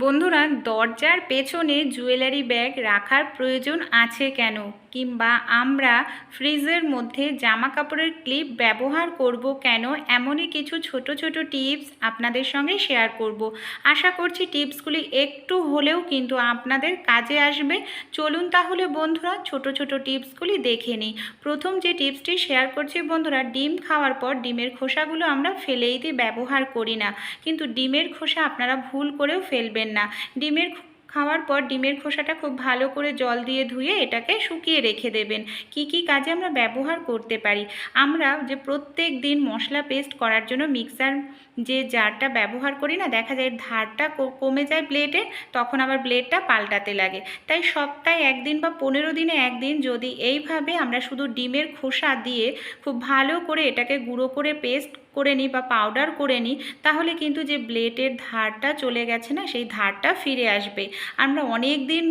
বন্ধুরা দরজার পেছনে জুয়েলারি ব্যাগ রাখার প্রয়োজন আছে কেন? কিংবা আমরা ফ্রিজের মধ্যে জামা কাপড়ের ক্লিপ ব্যবহার করব কেন? এমনই কিছু ছোট ছোট টিপস আপনাদের সঙ্গে শেয়ার করব। আশা করছি টিপসগুলি একটু হলেও কিন্তু আপনাদের কাজে আসবে। চলুন তাহলে বন্ধুরা ছোট ছোট টিপসগুলি দেখে নিই। প্রথম যে টিপসটি শেয়ার করছি বন্ধুরা, ডিম খাওয়ার পর ডিমের খোসাগুলো আমরা ফেলেই দিয়ে ব্যবহার করি না। কিন্তু ডিমের খোসা আপনারা ভুল করেও ফেলবেন না। ডিমের খাওয়ার পর ডিমের খোসাটা খুব ভালো করে জল দিয়ে ধুয়ে এটাকে শুকিয়ে রেখে দেবেন। কি কি কাজে আমরা ব্যবহার করতে পারি? আমরা যে প্রত্যেক দিন মশলা পেস্ট করার জন্য মিক্সার যে জারটা ব্যবহার করি না, দেখা যায় ধারটা কমে যায় ব্লেডের তখন আবার ব্লেডটা পাল্টাতে লাগে। তাই সপ্তাহে একদিন বা পনেরো দিনে একদিন যদি এইভাবে আমরা শুধু ডিমের খোসা দিয়ে খুব ভালো করে এটাকে গুঁড়ো করে পেস্ট করে নিই বা পাউডার করে নিই, তাহলে কিন্তু যে ব্লেডের ধারটা চলে গেছে না, সেই ধারটা ফিরে আসবে। আমরা অনেক দিন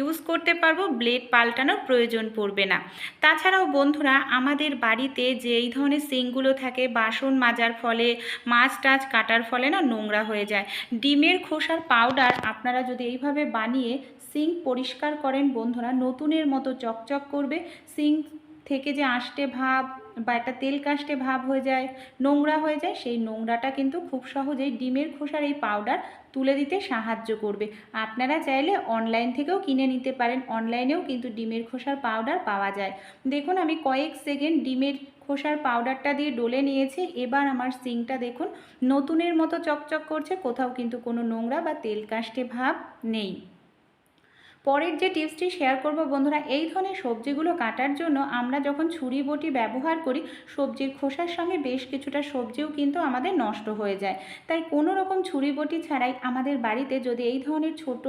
ইউজ করতে পারব ব্লেড পাল্টানোর প্রয়োজন পড়বে না। তাছাড়াও বন্ধুরা, আমাদের বাড়িতে যে এই ধরনের সিঙ্কগুলো থাকে, বাসন মাজার ফলে, মাছ টাছ কাটার ফলে না নোংরা হয়ে যায়। ডিমের খোসার পাউডার আপনারা যদি এইভাবে বানিয়ে সিঙ্ক পরিষ্কার করেন বন্ধুরা, নতুনের মতো চকচক করবে। সিঙ্ক থেকে যে আষ্টে ভাব বা একটা তেল কাস্টে ভাব হয়ে যায়, নোংরা হয়ে যায়, সেই নোংরাটা কিন্তু খুব সহজেই ডিমের খোসার এই পাউডার তুলে দিতে সাহায্য করবে। আপনারা চাইলে অনলাইন থেকেও কিনে নিতে পারেন অনলাইনেও কিন্তু ডিমের খোসার পাউডার পাওয়া যায়। দেখুন, আমি কয়েক সেকেন্ড ডিমের খোসার পাউডারটা দিয়ে ডলে নিয়েছি, এবার আমার সিংটা দেখুন নতুনের মতো চকচক করছে, কোথাও কিন্তু কোনো নোংরা বা তেল কাস্টে ভাব নেই। পরের যে টিপসটি শেয়ার করব বন্ধুরা, এই ধরনের সবজিগুলো কাটার জন্য আমরা যখন ছুরি বটি ব্যবহার করি, সবজির খোসার সঙ্গে বেশ কিছুটা সবজিও কিন্তু আমাদের নষ্ট হয়ে যায়। তাই কোনো রকম ছুরি বটি ছাড়াই আমাদের বাড়িতে যদি এই ধরনের ছোট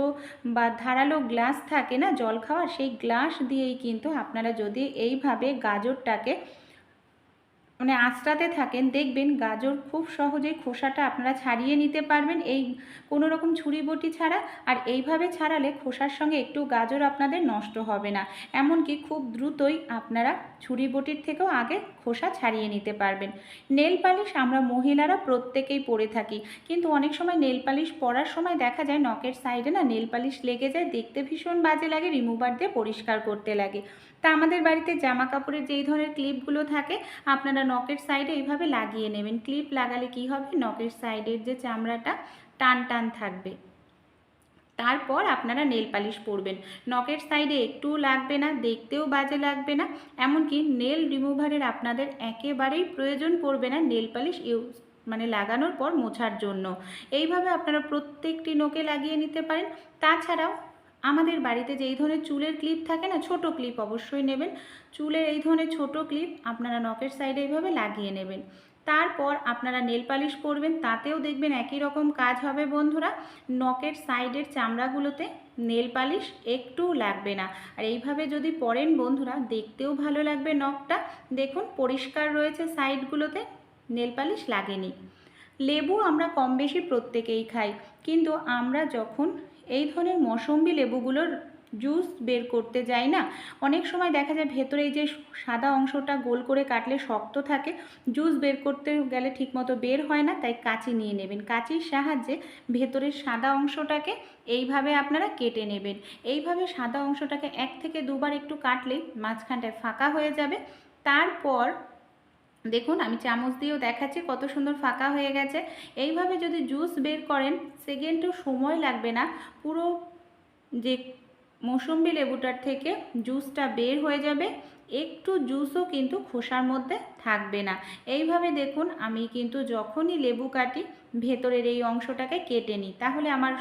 বা ধারালো গ্লাস থাকে না, জল খাওয়ার, সেই গ্লাস দিয়েই কিন্তু আপনারা যদি এইভাবে গাজরটাকে মানে আঁচড়াতে থাকেন, দেখবেন গাজর খুব সহজেই খোসাটা আপনারা ছাড়িয়ে নিতে পারবেন। এই কোনো রকম ছুরি বটি ছাড়া, আর এইভাবে ছাড়ালে খোসার সঙ্গে একটু গাজর আপনাদের নষ্ট হবে না। এমনকি খুব দ্রুতই আপনারা ছুরি বটির থেকেও আগে খোসা ছাড়িয়ে নিতে পারবেন। নেল পালিশ আমরা মহিলারা প্রত্যেকেই পরে থাকি, কিন্তু অনেক সময় নেল পালিশ পরার সময় দেখা যায় নখের সাইডে না নেল পালিশ লেগে যায়, দেখতে ভীষণ বাজে লাগে, রিমুভার দিয়ে পরিষ্কার করতে লাগে। তা আমাদের বাড়িতে জামা কাপড়ের যেই ধরনের ক্লিপগুলো থাকে, আপনারা নকের সাইডে এইভাবে লাগিয়ে নেবেন। ক্লিপ লাগালে কি হবে? নকের সাইডের যে চামড়াটা, টান টান থাকবে। তারপর আপনারা নেল পালিশ পরবেন। নকের সাইডে একটুও লাগবে না, দেখতেও বাজে লাগবে না। এমনকি নেল রিমুভারের আপনাদের একেবারেই প্রয়োজন পড়বে না নেল পালিশ ইউজ মানে লাগানোর পর মোছার জন্য। এইভাবে আপনারা প্রত্যেকটি নোকে লাগিয়ে নিতে পারেন। তাছাড়াও আমাদের বাড়িতে যে এই ধরনের চুলের ক্লিপ থাকে না, ছোট ক্লিপ অবশ্যই নেবেন। চুলের এই ধরনের ছোট ক্লিপ আপনারা নখের সাইডে এইভাবে লাগিয়ে নেবেন। তারপর আপনারা নেল পালিশ করবেন তাতেও দেখবেন একই রকম কাজ হবে বন্ধুরা। নখের সাইডের চামড়াগুলোতে নেল পালিশ একটুও লাগবে না। আর এইভাবে যদি পরেন বন্ধুরা, দেখতেও ভালো লাগবে নখটা। দেখুন, পরিষ্কার রয়েছে সাইডগুলোতে নেল পালিশ লাগেনি। লেবু আমরা কম বেশি প্রত্যেকেই খাই। কিন্তু আমরা যখন এই ধরনের মৌসম্বি লেবুগুলোর জুস বের করতে যাই না। অনেক সময় দেখা যায় ভেতরে এই যে সাদা অংশটা গোল করে কাটলে শক্ত থাকে, জুস বের করতে গেলে ঠিকমতো বের হয় না, তাই কাঁচি নিয়ে নেবেন। কাঁচির সাহায্যে ভেতরের সাদা অংশটাকে এইভাবে আপনারা কেটে নেবেন। এইভাবে সাদা অংশটাকে এক থেকে দুবার একটু কাটলেই মাঝখানটায় ফাঁকা হয়ে যাবে। তারপর দেখুন, আমি চামচ দিয়েও দেখাচ্ছি, কত সুন্দর ফাঁকা হয়ে গেছে। এইভাবে যদি জুস বের করেন, সেকেন্ডও সময় লাগবে না। পুরো যে মৌসম্বি লেবুটার থেকে জুসটা বের হয়ে যাবে, একটু জুসও কিন্তু খোসার মধ্যে থাকবে না। এইভাবে দেখুন, আমি কিন্তু যখনই লেবু কাটি, ভেতরের এই অংশটাকে কেটে নিই। তাহলে আমার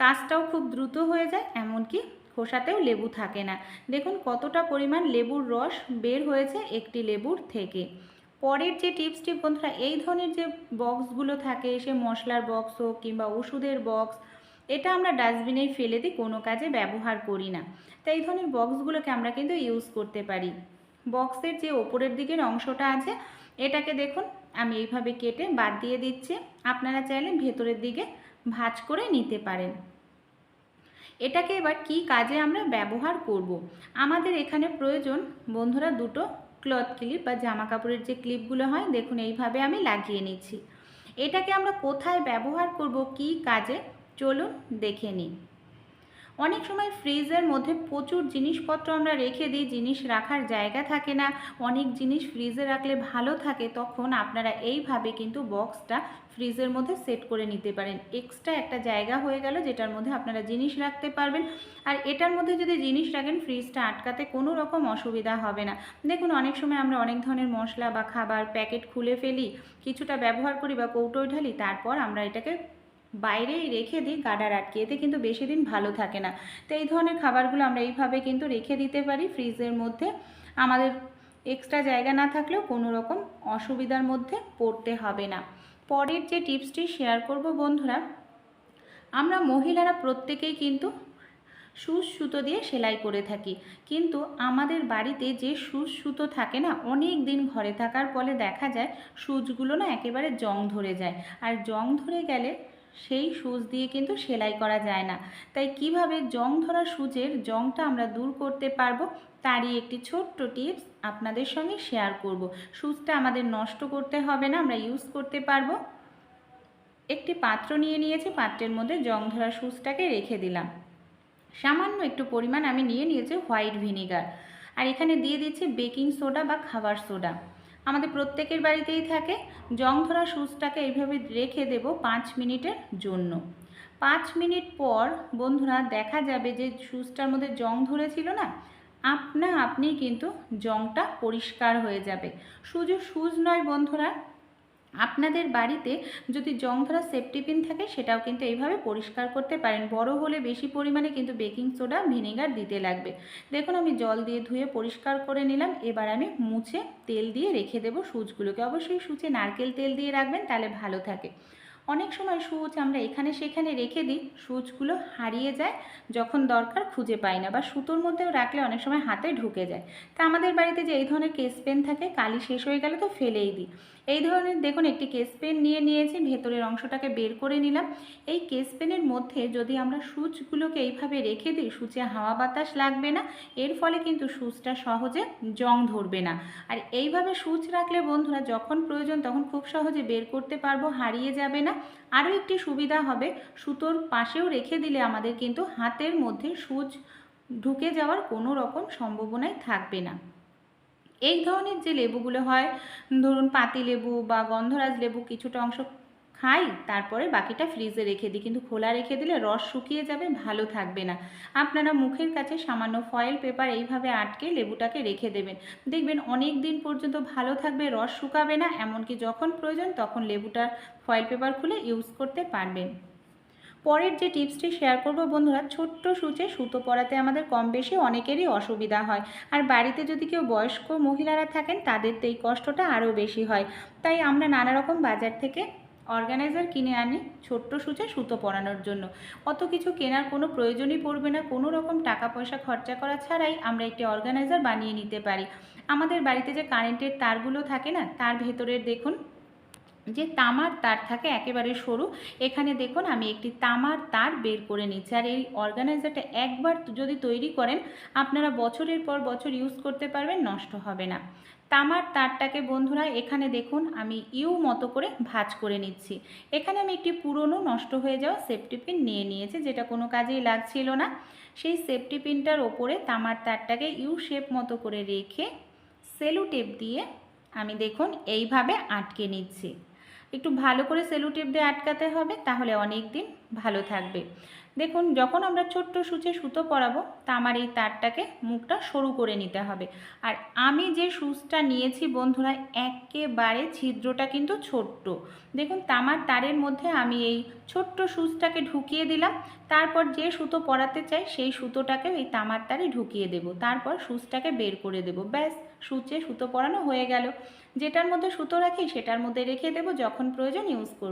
কাজটাও খুব দ্রুত হয়ে যায়, এমনকি খোসাতেও লেবু থাকে না। দেখুন, কতটা পরিমাণ লেবুর রস বের হয়েছে একটি লেবুর থেকে। পরের যে টিপসটি বন্ধুরা, এই ধরনের যে বক্সগুলো থাকে, সে মশলার বক্স হোক কিংবা ওষুধের বক্স এটা আমরা ডাস্টবিনেই ফেলে দিই কোনো কাজে ব্যবহার করি না। তাই এই ধরনের বক্সগুলোকে আমরা কিন্তু ইউজ করতে পারি। বক্সের যে ওপরের দিকের অংশটা আছে, এটাকে দেখুন, আমি এইভাবে কেটে বাদ দিয়ে দিচ্ছি। আপনারা চাইলে ভেতরের দিকে ভাঁজ করে নিতে পারেন। এটাকে এবার কি কাজে আমরা ব্যবহার করব। আমাদের এখানে প্রয়োজন বন্ধুরা দুটো ক্লথ ক্লিপ বা জামা কাপড়ের যে ক্লিপগুলো হয়, দেখুন এইভাবে আমি লাগিয়ে নিচ্ছি। এটাকে আমরা কোথায় ব্যবহার করব, কি কাজে? চলুন দেখে নিই। অনেক সময় ফ্রিজের মধ্যে প্রচুর জিনিসপত্র আমরা রেখে দিই, জিনিস রাখার জায়গা থাকে না, অনেক জিনিস ফ্রিজে রাখলে ভালো থাকে, তখন আপনারা এইভাবে কিন্তু বক্সটা ফ্রিজের মধ্যে সেট করে নিতে পারেন। এক্সট্রা একটা জায়গা হয়ে গেল যেটার মধ্যে আপনারা জিনিস রাখতে পারবেন। আর এটার মধ্যে যদি জিনিস রাখেন, ফ্রিজটা আটকাতে কোনো রকম অসুবিধা হবে না। দেখুন, অনেক সময় আমরা অনেক ধরনের মশলা বা খাবার প্যাকেট খুলে ফেলি, কিছুটা ব্যবহার করি বা কৌটোয় ঢালি, তারপর আমরা এটাকে বাইরেই রেখে দিই, গাডার আটকে এতে কিন্তু বেশি দিন ভালো থাকে না। তো এই ধরনের খাবারগুলো আমরা এইভাবে কিন্তু রেখে দিতে পারি ফ্রিজের মধ্যে। আমাদের এক্সট্রা জায়গা না থাকলেও কোনো রকম অসুবিধার মধ্যে পড়তে হবে না। পরের যে টিপসটি শেয়ার করব বন্ধুরা, আমরা মহিলারা প্রত্যেকেই কিন্তু সুচ সুতো দিয়ে সেলাই করে থাকি। কিন্তু আমাদের বাড়িতে যে সুচ সুতো থাকে না, অনেক দিন ঘরে থাকার ফলে দেখা যায় সুচগুলো না একেবারে জং ধরে যায়। আর জং ধরে গেলে সেই সুজ দিয়ে কিন্তু সেলাই করা যায় না। তাই কীভাবে জং ধরা সুচের জংটা আমরা দূর করতে পারব, তারই একটি ছোট্ট টিপস আপনাদের সঙ্গে শেয়ার করব। সুচটা আমাদের নষ্ট করতে হবে না, আমরা ইউজ করতে পারব। একটি পাত্র নিয়ে নিয়েছি, পাত্রের মধ্যে জং ধরা সুচটাকে রেখে দিলাম। সামান্য একটু পরিমাণ আমি নিয়ে নিয়েছি হোয়াইট ভিনিগার। আর এখানে দিয়ে দিচ্ছি বেকিং সোডা বা খাবার সোডা। আমাদের প্রত্যেকের বাড়িতেই থাকে। জং ধরা সুচটাকে এইভাবে রেখে দেব পাঁচ মিনিটের জন্য। পাঁচ মিনিট পর, বন্ধুরা, দেখা যাবে যে সুচটার মধ্যে জং ধরেছিল না? আপনা আপনি কিন্তু জংটা পরিষ্কার হয়ে যাবে। শুধু সুজ নয়, বন্ধুরা আপনাদের বাড়িতে যদি জং ধরা সেফটি পিন থাকে, সেটাও কিন্তু এইভাবে পরিষ্কার করতে পারেন। বড় হলে বেশি পরিমাণে কিন্তু বেকিং সোডা, ভিনেগার দিতে লাগবে। দেখুন, আমি জল দিয়ে ধুয়ে পরিষ্কার করে নিলাম। এবার আমি মুছে তেল দিয়ে রেখে দেবো সুচগুলোকে অবশ্যই সুচে নারকেল তেল দিয়ে রাখবেন, তাহলে ভালো থাকে। অনেক সময় সুচ আমরা এখানে সেখানে রেখে দিই, সুচগুলো হারিয়ে যায় যখন দরকার খুঁজে পাই না বা সুতোর মধ্যেও রাখলে অনেক সময় হাতে ঢুকে যায়। তা আমাদের বাড়িতে যে এই ধরনের কেস পেন থাকে, কালি শেষ হয়ে গেলে তো ফেলেই দিই। এই ধরনের দেখুন একটি কেস পেন নিয়ে নিয়েছি, ভেতরের অংশটাকে বের করে নিলাম। এই কেস পেনের মধ্যে যদি আমরা সুচগুলোকে এইভাবে রেখে দিই, সুচে হাওয়া বাতাস লাগবে না, এর ফলে কিন্তু সুচটা সহজে জং ধরবে না। আর এইভাবে সুচ রাখলে বন্ধুরা যখন প্রয়োজন তখন খুব সহজে বের করতে পারব, হারিয়ে যাবে না। আরও একটি সুবিধা হবে। সুতোর পাশেও রেখে দিলে আমাদের কিন্তু হাতের মধ্যে সুচ ঢুকে যাওয়ার কোনো রকম সম্ভাবনাই থাকবে না। এই ধরনের যে লেবুগুলো হয়, ধরুন পাতি লেবু বা গন্ধরাজ লেবু কিছুটা অংশ খাই, তারপরে বাকিটা ফ্রিজে রেখে দিই। কিন্তু খোলা রেখে দিলে রস শুকিয়ে যাবে, ভালো থাকবে না। আপনারা মুখের কাছে সামান্য ফয়েল পেপার এইভাবে আটকে লেবুটাকে রেখে দেবেন। দেখবেন অনেক দিন পর্যন্ত ভালো থাকবে, রস শুকাবে না। এমনকি যখন প্রয়োজন তখন লেবুটার ফয়েল পেপার খুলে ইউজ করতে পারবেন। পরের যে টিপসটি শেয়ার করব বন্ধুরা, ছোট্ট সূচে সুতো পরাতে আমাদের কম বেশি অনেকেরই অসুবিধা হয়। আর বাড়িতে যদি কেউ বয়স্ক মহিলারা থাকেন, তাদের তো এই কষ্টটা আরও বেশি হয়। তাই আমরা নানা রকম বাজার থেকে অর্গানাইজার কিনে আনি ছোট্ট সুচে সুতো পরানোর জন্য। অত কিছু কেনার কোনো প্রয়োজনই পড়বে না, কোনো রকম টাকা পয়সা খরচা করা ছাড়াই আমরা একটি অর্গানাইজার বানিয়ে নিতে পারি। আমাদের বাড়িতে যে কারেন্টের তারগুলো থাকে না, তার ভেতরের দেখুন। যে তামার তার থাকে একেবারে সরু। এখানে দেখুন, আমি একটি তামার তার বের করে নিচ্ছি। আর এই অর্গানাইজারটা একবার যদি তৈরি করেন, আপনারা বছরের পর বছর ইউজ করতে পারবেন, নষ্ট হবে না। তামার তারটাকে বন্ধুরা, এখানে দেখুন, আমি ইউ মতো করে ভাঁজ করে নিচ্ছি। এখানে আমি একটি পুরনো নষ্ট হয়ে যাওয়া সেফটি পিন নিয়ে নিয়েছি, যেটা কোনো কাজেই লাগছিল না। সেই সেফটি পিনটার ওপরে তামার তারটাকে ইউ শেপ মতো করে রেখে সেলু টেপ দিয়ে আমি দেখুন, এইভাবে আটকে নিচ্ছি। একটু ভালো করে সেলু টেপ দিয়ে আটকাতে হবে, তাহলে অনেক দিন ভালো থাকবে। দেখুন, যখন আমরা ছোট্ট সূচে সুতো পরাবো, তা আমার এই তারটাকে মুখটা সরু করে নিতে হবে। আর আমি যে সুচটা নিয়েছি বন্ধুরা, একেবারে ছিদ্রটা কিন্তু ছোট্ট। দেখুন, তামার তারের মধ্যে আমি এই ছোট্ট সুচটাকে ঢুকিয়ে দিলাম। তারপর যে সুতো পরাতে চাই, সেই সুতোটাকে এই তামার তারে ঢুকিয়ে দেব। তারপর সুচটাকে বের করে দেব। ব্যাস, সুচে সুতো পরানো হয়ে গেল। যেটার মধ্যে সুতো রাখি সেটার মধ্যে রেখে দেবো যখন প্রয়োজন ইউজ করব।